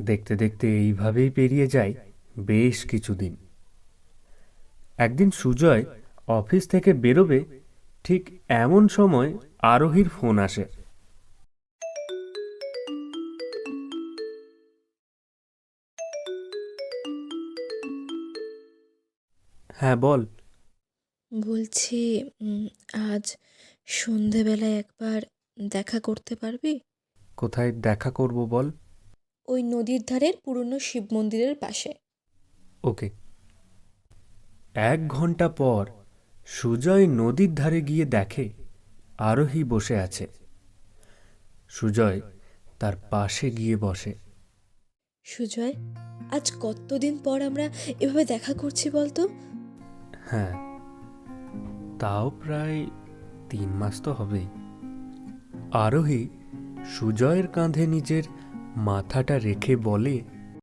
দেখতে দেখতে এইভাবেই পেরিয়ে যায় বেশ কিছুদিন। একদিন সুজয় অফিস থেকে বেরোবে ঠিক এমন সময় আরোহীর ফোন আসে। হ্যাঁ বল। বলছি উম, আজ সন্ধেবেলায় একবার দেখা করতে পারবি? কোথায় দেখা করব বল? ওই নদীর ধারের পুরনো শিব মন্দিরের পাশে। ওকে। এক ঘণ্টা পর সুজয় নদীর ধারে গিয়ে দেখে আরোহী বসে আছে। সুজয় তার পাশে গিয়ে বসে। সুজয় আজ কতদিন পর আমরা এভাবে দেখা করছি বলতো? হ্যাঁ তাও প্রায় তিন মাস তো হবেই। আরোহী সুজয়ের কাঁধে নিজের মাথাটা রেখে বলে